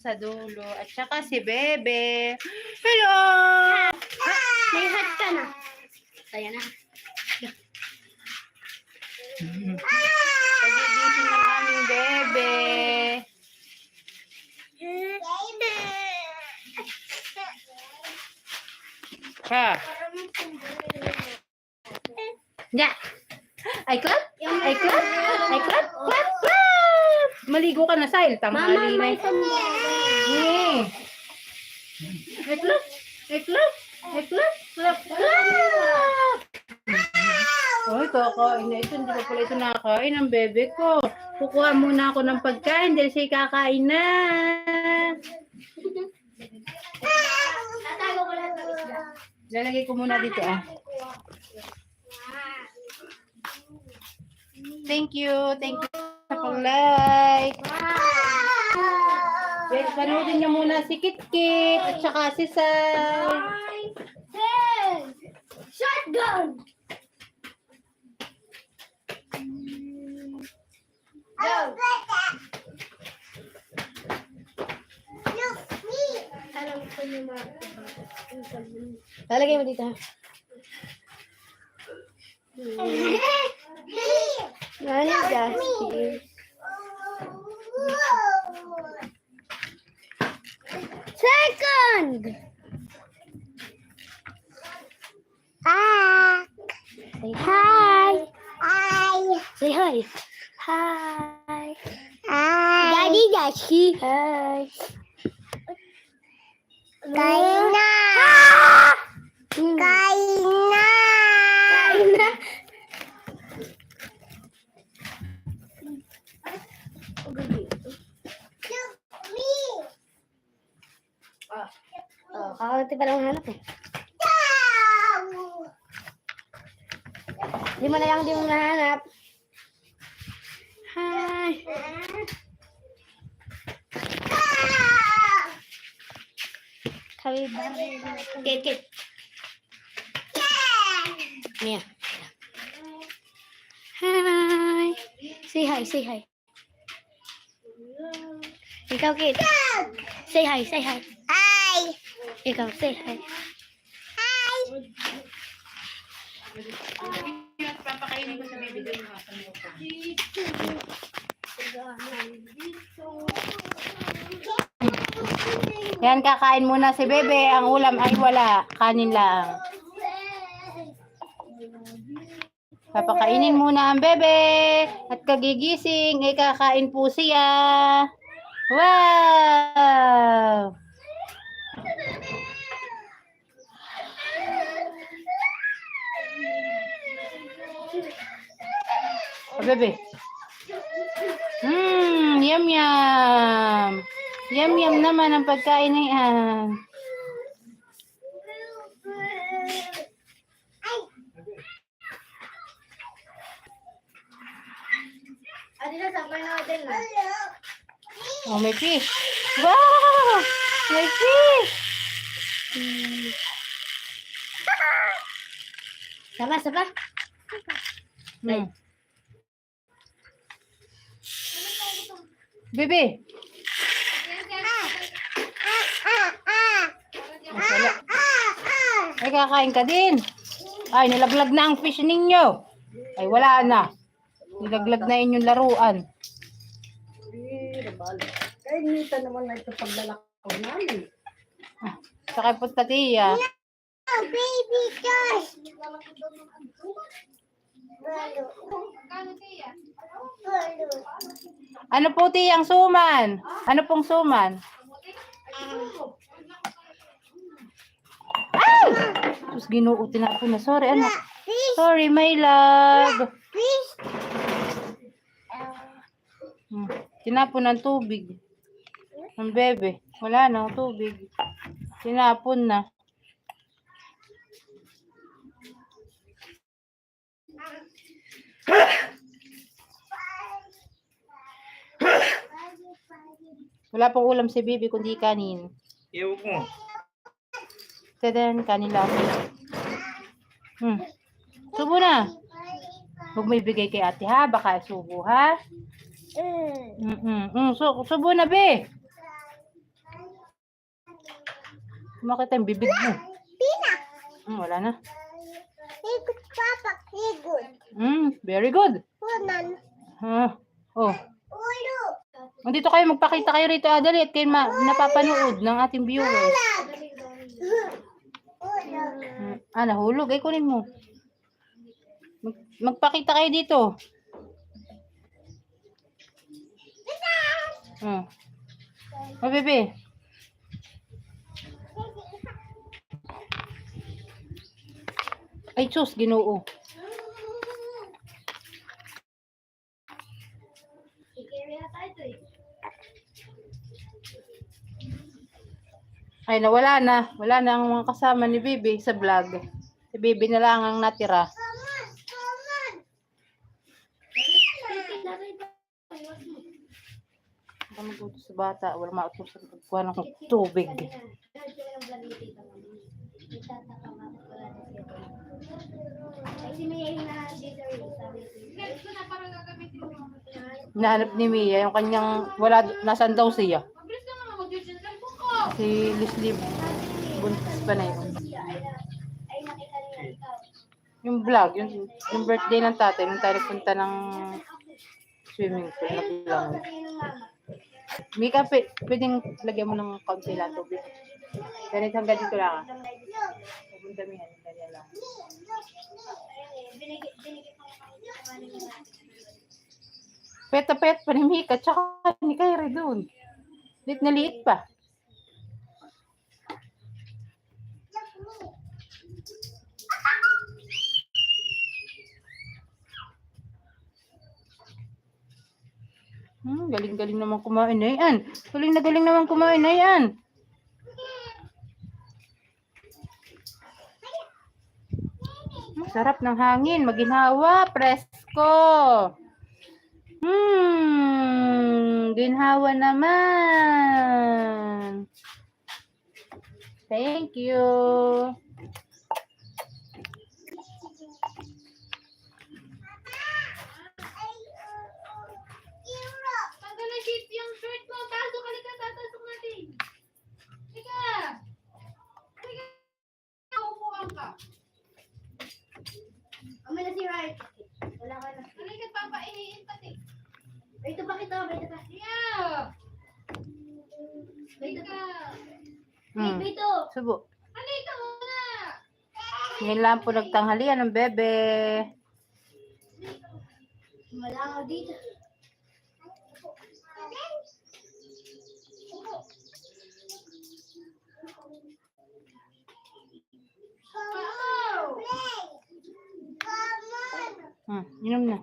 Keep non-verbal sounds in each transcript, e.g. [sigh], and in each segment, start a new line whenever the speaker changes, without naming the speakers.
sa dulo. At saka si Bebe. Hello!
May hat ka na. Kaya na.
Pagigising ng aming Bebe. Ha? Ya. Ay, clap? Ay, clap? Ay, clap? Clap, clap! Maligo ka na, Sile. Tanghali na. Eh. Ay, clap? Ay, clap? Ay, clap? Clap, kakain na ito. Hindi pa pala ito nakakain ng bebe ko. Kukuha muna ako ng pagkain dahil siya kakain na.
Ko.
Lalagay ko muna dito ah. Thank you. Thank you sa pag-like. Yes, panoodin niyo muna si Kit Kit at saka si.
Ten! Shotgun! Go!
Lalagay mo dito. [laughs]
Nani Justin? Second! Hi! Say hi! Hi! Say hi! Hi! Hi! Daddy Dashi! Hi! Kain na! Kain na! Kain na! Pa lang hanap eh. Di mo na lang di mo nahanap. Hi! Kami ba? Kit, kit. Mia. Hi! Say hi, say hi. Ikaw, Kit. Say hi, say. Hi! Ikaw, say hi. Hi!
Papakainin ko sa baby doon. Yan, kakain muna si Bebe. Ang ulam ay wala. Kanin lang. Papakainin muna ang bebe. At kagigising, ay kakain po siya. Wow! Oh, bebe. Mmm, yum yum. Yum yum naman ang pagkain na yan. Oh, may fish. Wow! May fish!
Saba, saba.
Hmm. Bebe. Ay, kakain ka din. Ay, nilaglag na ang fish ninyo. Ay, wala na. Nilaglag na inyong laruan.
Kaya nita naman na ito paglalakaw namin.
Ah, Sakay po tatiya.
Baby gosh.
Ano po tiyang suman? Ano pong suman? Ay! Tapos ginuutin ako na. Sorry, anak. Sorry, my love. Hmm. Tinapon ng tubig. Ang bebe. Wala na tubig. Tinapon na. Wala pong ulam si Bibi kundi kanin.
Ewan ko.
Tadan, kanin lang. Hmm. Subo na. Huwag mo ibigay kay ate ha. Baka subo ha.
Mm.
Mm-mm. Mm, so, subo na be. Kumakita yung bibig mo.
Pina.
Hmm, wala na.
Ikot papa. Ikot.
Hmm, very good.
Punan.
Ah, oh. Nandito kayo, magpakita kayo rito, Adali, at kayo napapanood ng ating viewers. Ah, nahulog. Ay, kunin mo. Mag- magpakita kayo dito. Hmm. Oh, bebe. Ay, sus, ginoo. Ay, nawala na. Wala na ang mga kasama ni Bibi sa vlog. Si Bibi na lang ang natira. Baka maguto sa bata. Wala mautusan pagkuha ng tubig. Nahanap ni Mia yung kanyang, wala, nasan daw siya? Si Leslie buntis pa na yun. Yung vlog, yung, yung birthday ng tatay, nung tayo nagpunta ng swimming pool, nakulang. Mika, p- pwedeng lagyan mo ng kaunti lang tubig. Ganit hanggang dito lang. ah. Huwag damihan, ganyan lang. Peta pet pa ni Mika, tsaka ni Kyrie doon. Lit na liit pa. Hmm, galing-galing naman kumain na yan. Galing na galing naman kumain na yan. Hmm, Sarap ng hangin, maginhawa, presko. Hmm, ginhawa naman. Thank you.
Yung shirt mo. Pasok ka ka, tatasok natin. Teka. Teka. Upuan ka.
Amin na si Right. Wala ka na.
Halika, papaihiin pati.
Ito pa kita, ito pa.
Yeah. Teka.
Hmm.
Ito.
Subo.
Halika muna.
Ngayon lang po nagtanghalian ng bebe.
Wala ka dito.
Na.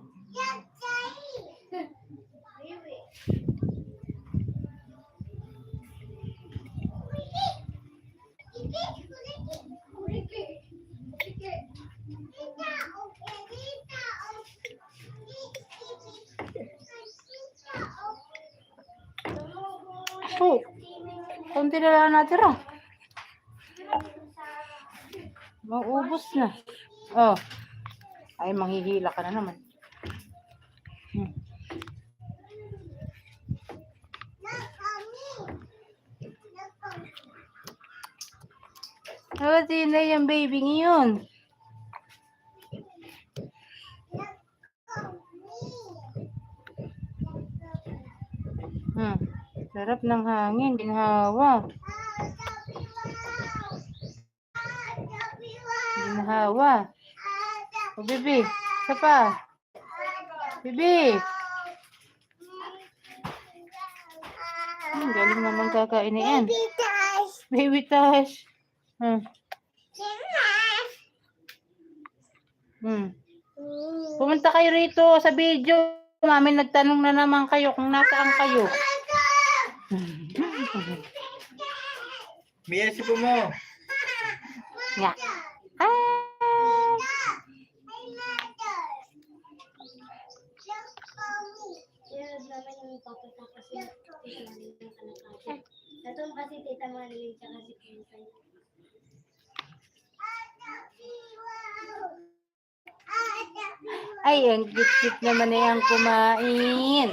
Oh, konti na lang natira. Maubos na. Oh. Ay, manghihila ka na naman. Hmm. Oh, sino yung baby ngayon? Hmm. Sarap ng hangin, ginhawa. Ginhawa. Oh, baby. Isa pa. Baby. Hmm, galing naman kakain na yan. Baby Tash. Hmm. Hmm. Pumunta kayo rito sa video. Mami, nagtanong na naman kayo kung nasaan kayo.
Mia, sipo mo.
Nga. Ah.
Yan papata kasi tita Marilyn yung anak. Ito kasi tita Marilyn tsaka si Pinsay.
Ay, ang cute-cute naman na yan kumain.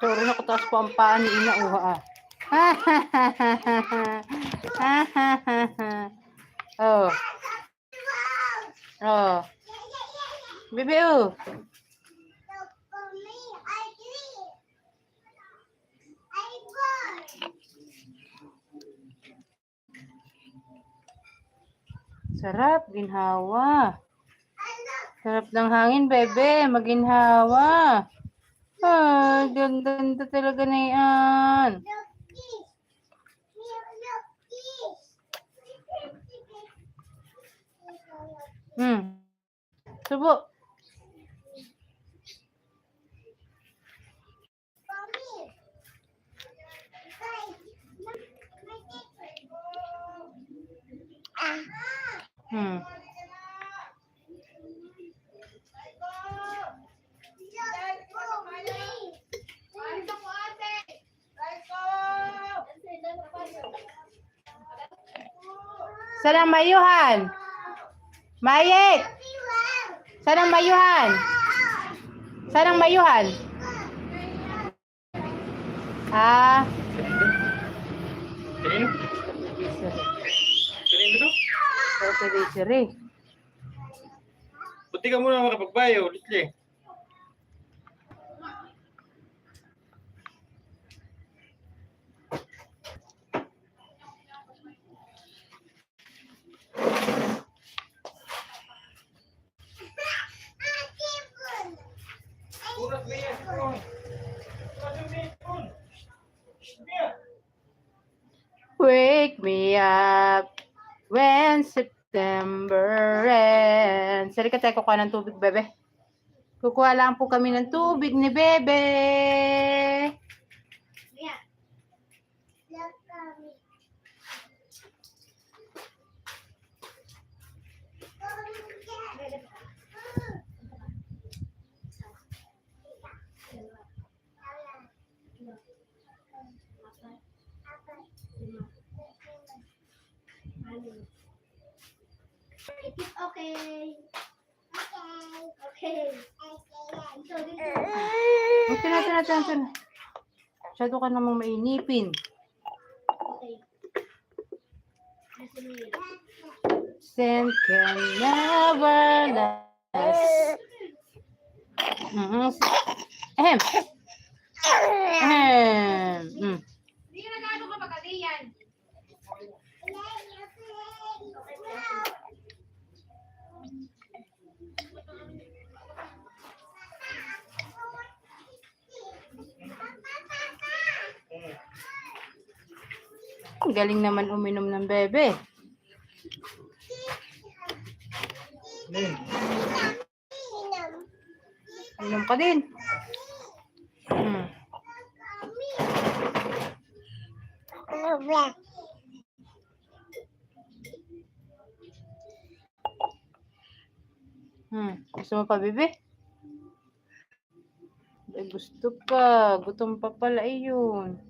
Mataas po ang paa ni Ina Uha. ah. [laughs] oh. Oh. Bibi, oh. Sarap, ginhawa. Sarap ng hangin, bebe. Maginhawa. Ah, ganda talaga na yan. Hmm. Subo. Hmm.
Alis ako ate.
Saan ang mayuhan? Mayek! Saan ang mayuhan? Saan ang mayuhan? Ah.
Kanino? Kanino to?
Siri.
Buti ka muna makapagbayo, Litli. Urat mo yan. Urat mo yan. Yeah.
Wake me up when September ends. Sari ka tayo kukuha ng tubig, bebe. Kukuha lang po kami ng tubig ni bebe.
Okay. Okay. So, dito.
Ito na, ito na, ito na. Masyado ka namang mainipin.
Okay.
Sin can never last. Mm-hmm. Ahem. Ahem. Mm.
Hindi na gaano ka magkaliyan.
Ang galing naman uminom ng bebe. Inom ka din. Hmm. Hmm. Gusto mo pa, bebe? Ay, gusto pa. Gutom pa pala iyon.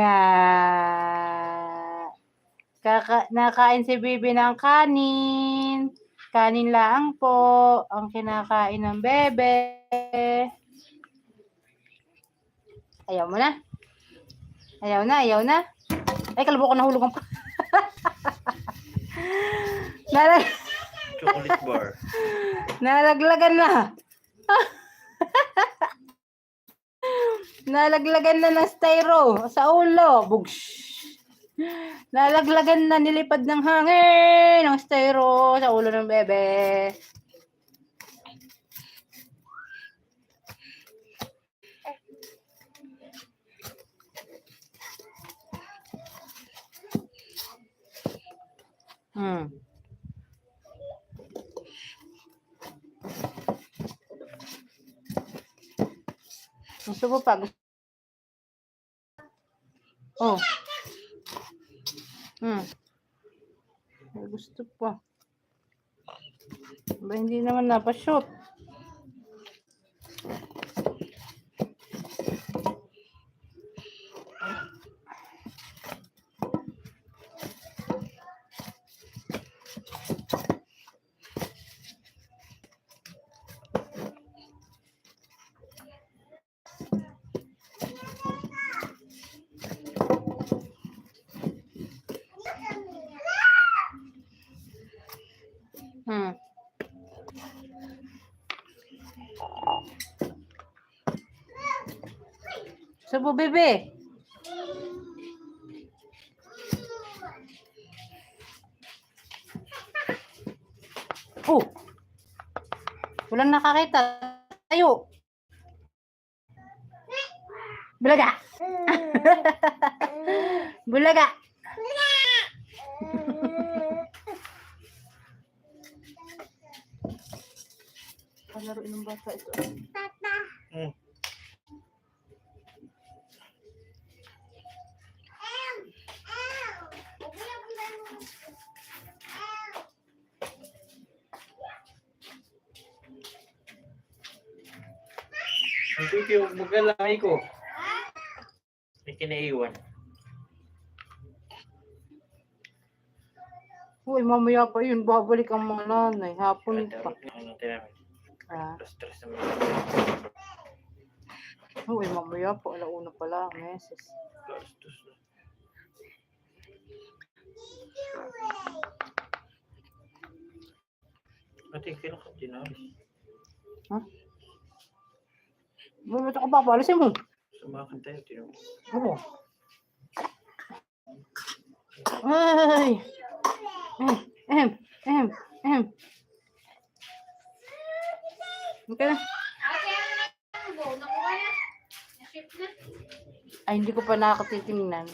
Nga. Kaka nakain si Bibi ng kanin. Kanin lang po ang kinakain ng bebe. Ayaw mo na? Ayaw na, ayaw na. Ay, kalbo ko nahulog ang... [laughs] Nalag
Chocolate bar.
nalaglagan na. [laughs] Nalaglagan na ng styro sa ulo. Bugsh. Nalaglagan na nilipad ng hangin ng styro sa ulo ng bebe. Hmm. Gusto mo pa? Oh. Hmm. Gusto pa. Ba, hindi naman napashoot. Hmm. Sabo, bebe. Oh. Walang nakakita. Tayo. Bulaga. [laughs] Bulaga. Palaro ng bata ito.
Hmm. Ang kuki, huwag magalamay ko. May kinaiwan.
Uy, mamaya pa yun. Babalik ang mga nanay. Hapon pa.
Ano tinamit?
Ah.
Stress naman.
Uy, mamaya pa. Alauna pala. Meses.
Gastos na. Ate, kailan ka dinalis?
Ha? Bakit ako papalisin mo?
Sumakan tayo, tinong.
Oo. Ay! Ehem, ehem, ehem, ehem.
Na-ship na.
Ay, hindi ko pa nakakatitingnan.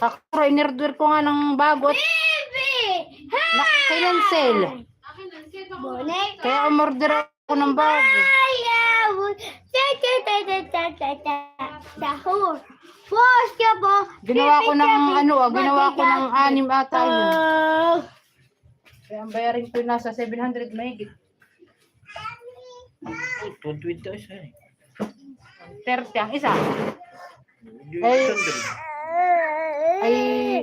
Kakura, inerder ko nga ng bago at
Baby!
nak kailan sale.
Akin lang. Sige, baka
Bonek!
Kaya umorder ako ng bago. Ginawa ko ng ano ah, ginawa ko ng anim ata yun.
Oh!
Kaya ang bayarin ko nasa 700 mahigit.
Ay, 120 tayo sa eh.
30 ang isa.
Yung
Ay.
100.
Ay,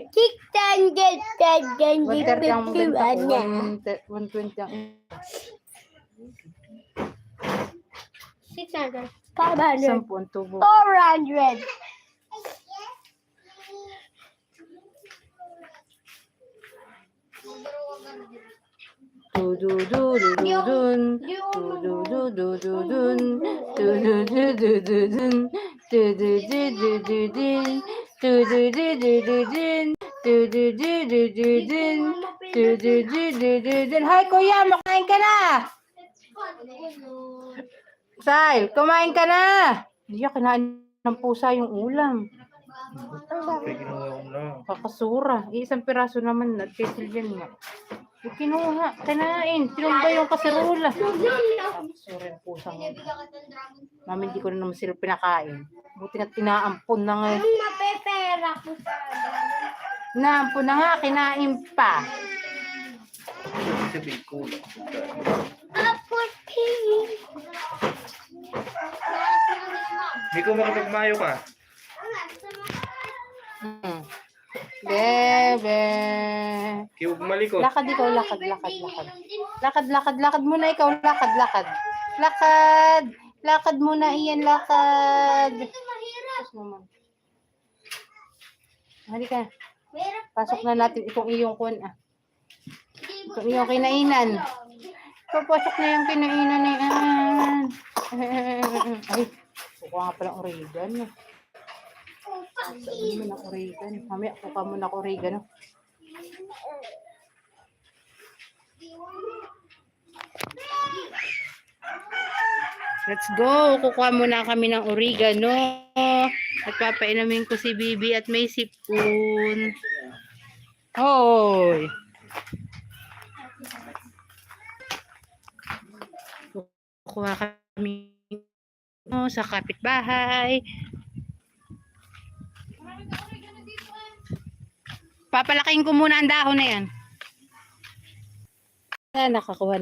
Tiktan gan gan gan
130 ang benta ko.
niya.
120 ang isa.
Six hundred. Five hundred.
Sampu ang tubo.
Four hundred.
Du du du du du dun. Du du du du du dun. Du du du du du dun. Du du du du du dun. Du du du du du dun. Du du du du du dun. Du du du du du dun. Hi kuya, makain ka na. Sai, kumain ka na. Hindi ka kinain ng pusa yung ulam. Kakasura. Isang piraso naman. Nag-kettle yan nga. Yung kinuha. Kinain. Tinumba yung kaserula. Kakasura yung pusa nga. Mami, hindi ko na naman sila pinakain. Buti na tinaampon na nga.
Mapepera ko sa
Naampon na nga. Kinain pa.
Sabihin ko.
Apple pig.
Hindi ko makapagmayo ka.
Hmm. Bebe.
Huwag malikot.
Lakad ikaw. Lakad, lakad, lakad. Lakad, lakad, lakad muna ikaw. Lakad, lakad. Lakad. Lakad muna iyan. Lakad. Tapos naman. Halika. Pasok na natin itong iyong kun. Ah. Itong iyong kinainan. Papasok na yung kinainan ni Ann. [laughs] Ay, kukuha nga pala ng oregano. Sabi mo ng oregano. Mamaya, kukuha mo ng oregano. Let's go. Kukuha muna kami ng oregano. At papainumin ko si Bibi at may sipon. Hoy. Kukuha kami no, sa kapitbahay. Papalaking ko muna ang dahon na yan. Ah, nakakuha